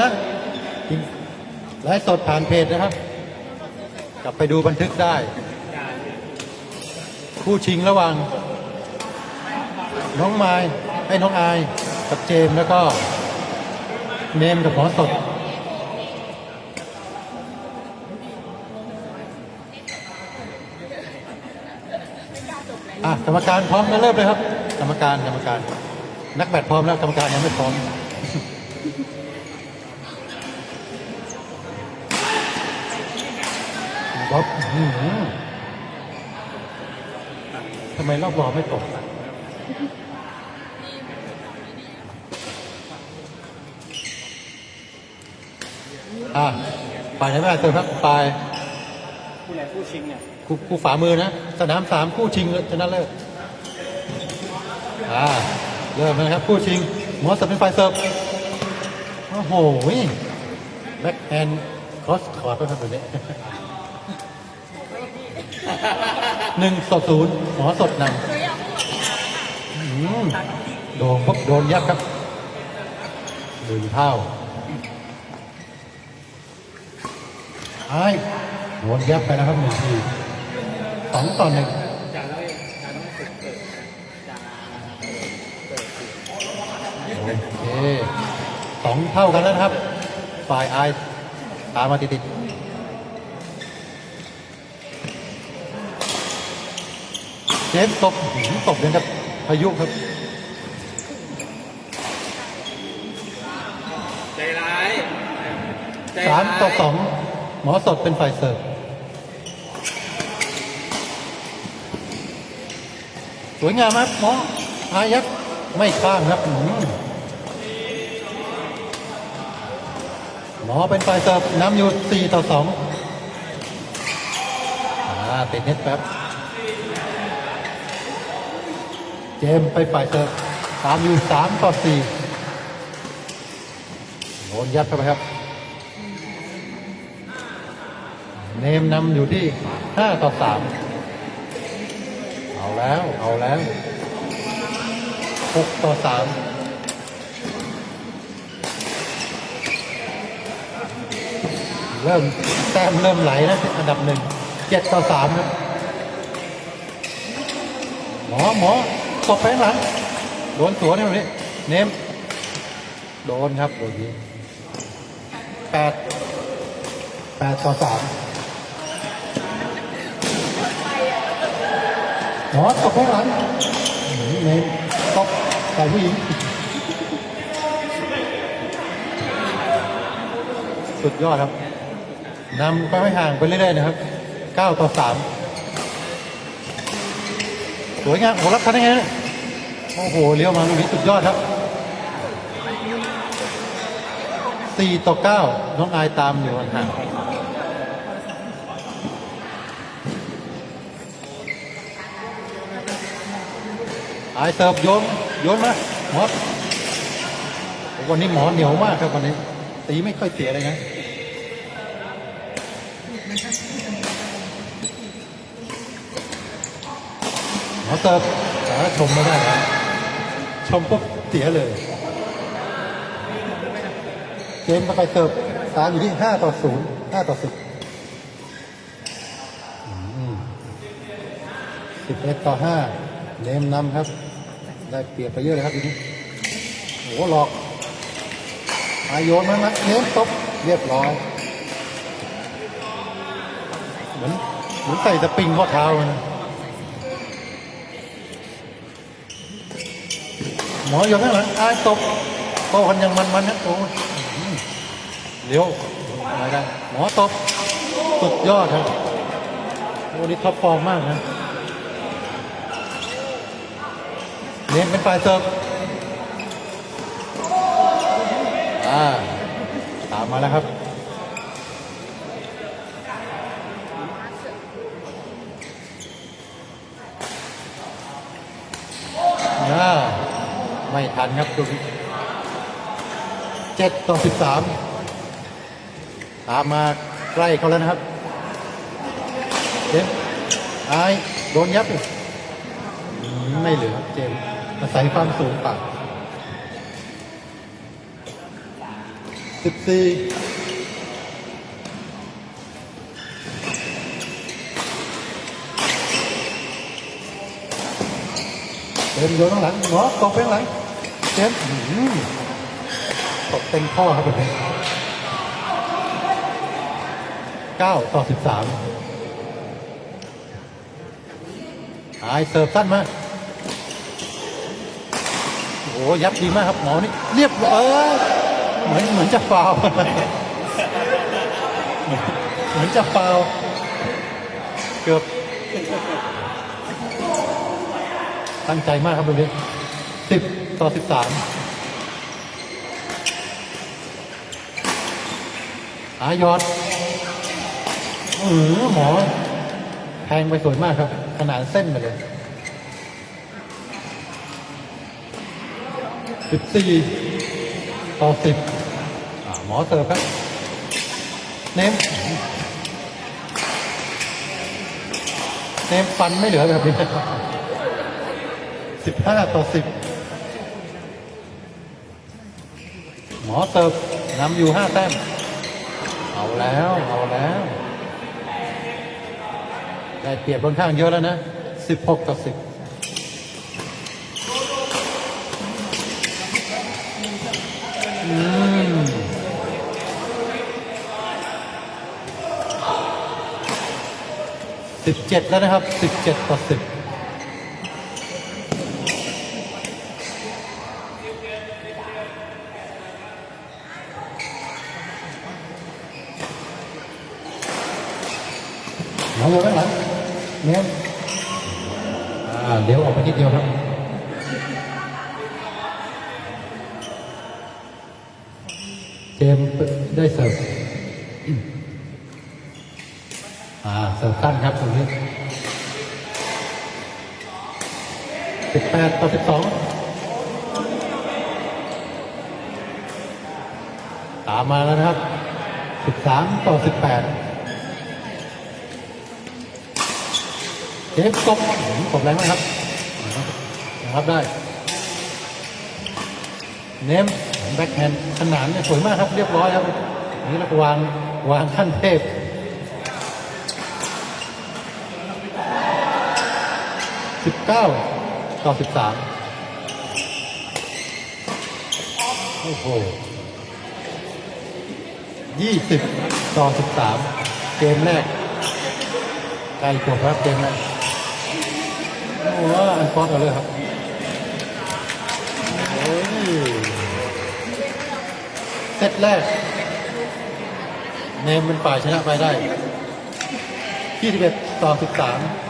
นะไลฟ์สดผ่านเพจนะครับ กลับไปดูบันทึกได้ คู่ชิงระหว่างน้องไม้ให้น้องอายกับเจมแล้วก็เนมกับหมอสดอะกรรมการพร้อมแล้วเริ่มเลยครับ กรรมการกรรมการ นักแบดพร้อมแล้วกรรมการยังไม่พร้อม บ๊อบทำไมรอบบอลไม่ตกอะอะฝ่ายไหนไม่ได้เติมครับฝ่ายผู้ใหญ่ผู้ชิงเนี่ยคู่คู่ฝามือนะ สนามสามคู่ชิงชนะเลิศอ่าเริ่มแล้วนะครับคู่ชิงหมอสับเป็นฝ่ายเสิร์ฟโอ้โหแบ็คแฮนด์คอสคอร์ดไปครับตัวนี้ หนึ่งสดศูนย์หมอสดนำอืมโดนปุ๊บโดนยับครับหนึ่งเท่าไอ้โดนยับไปนะครับหนึ่งทีสองต่อหนึ่งจานแล้วจานต้องฝึกเปิดจานเปิดสิโอเคสองเท่ากันแล้วนะครับ ฝ่ายไอซ์ตามมาติดๆ เจมส์ตบหืมตบยังกับพายุครับใจร้ายใจสามร้ายต่อสองหมอสดเป็นฝ่ายเสิร์ฟสวยงามครับหมออายักษ์ไม่ข้ามครับอืมหมอเป็นฝ่ายเสิร์ฟนำอยู่สี่ต่อสองอ่าติดเน็ตแป๊บ เจมไปฝ่ายเสิร์ฟตามอยู่สามต่อสี่โดนยัดเข้าไปครับ เนมนำอยู่ที่ห้าต่อสามเอาแล้ว เอาแล้วหกต่อสามเริ่มแต้มเริ่มไหลนะอันดับหนึ่งเจ็ดต่อสามครับหมอหมอ บไปข้างหลัง โดนสวนแบบนี้ เนม โดนครับโดนนี้แปดแปดต่อสามหมอตบข้างหลังเนมตบใส่ผู้หญิง สุดยอดครับนำไปไม่ห่างไปเรื่อยๆนะครับเก้าต่อสามสวยงามโหรับทันได้ไงเนี่ย โอ้โหเลี้ยวมาลูกนี้สุดยอดครับสี่ต่อเก้าน้องอายตามอยู่ห่างอายเสิร์ฟโยนโยนมาหมอโอ้วันนี้หมอเหนียวมากครับวันนี้ ตีไม่ค่อยเสียเลยนะหมอเสิร์ฟแต่ว่าชมไม่ได้นะ ชมปุ๊บเสียเลย เกมไปเสิร์ฟตามอยู่ที่ห้าต่อศูนย์ห้าต่อสิบสิบเอ็ดต่อห้าเนมนำครับ ได้เปรียบไปเยอะเลยครับทีนี้โอ้หหลอกอายโยนมานะเนมตบเรียบร้อยเหมือนเหมือนใส่สปริงข้อเท้าเลยนะ หมออยู่ข้างหลังอายตบโตกันยังมันมันๆนะโอ้ยอื้อเร็วอะไรกันหมอตบสุดยอดครับโอ้นี่ท็อปฟอร์มมากนะเน้นเป็นฝ่ายเสิร์ฟอ่าตามมาแล้วครับ อ่า ไม่ทันครับดูเจ็ดต่อสิบสามตามมาใกล้เขาแล้วนะครับเจมส์ไอ้โดนยับอีกอืมไม่เหลือเจมส์อาศัยความสูงต่ำสิบสี่เต็มโยนข้างหลังหมอตกไปข้างหลัง เจมส์อื้อหือตกเต็มข้อครับผมเก้าต่อสิบสามหายเสิร์ฟสั้นมาโอ้โหยับดีมากครับหมอนี่เรียบร้อเหมือนเหมือนจะฟาวเหมือนจะฟาวเกือบตั้งใจมากครับตรงนี้สิบ ต่อสิบสามอายอดเออหมอ แทงไปสวยมากครับ ขนาดเส้นไปเลยสิบสี่ต่อสิบอ่าหมอเสิร์ฟครับ เนมเนมฟันไม่เหลือแบบนี้สิบห้าต่อสิบห มอเสิร์ฟนำอยู่ห้าแต้ม เอาแล้ว เอาแล้ว ได้เปรียบบนข้างเยอะแล้วนะสิบหกต่อสิบสิบเจ็ดแล้วนะครับสิบเจ็ดต่อสิบ หลังลงข้างหลังเนี้ยอ่าเดี๋ยวออกไปนิดเดียวครับเจมส์ได้เสิร์ฟอ่าเสิร์ฟสั้นครับตรงนี้สิบแปดต่อสิบสองตามมาแล้วนะครับสิบสามต่อสิบแปด เจมส์ตบหืมตบแรงมากครับนะครับได้ เนมแบ็คแฮนด์ขนานเนี่ยสวยมากครับ เรียบร้อยครับนนี้เราวางวางขั้นเทพสิบเก้าต่อสิบสามโอ้โหยี่สิบต่อสิบสามเกมแรกใกล้จบครับเกมแรก โอ้โหอันฟอสเอาเลยครับโอ้ยเซตแรกเนมเป็นฝ่ายชนะไปได้ 21 ต่อ 13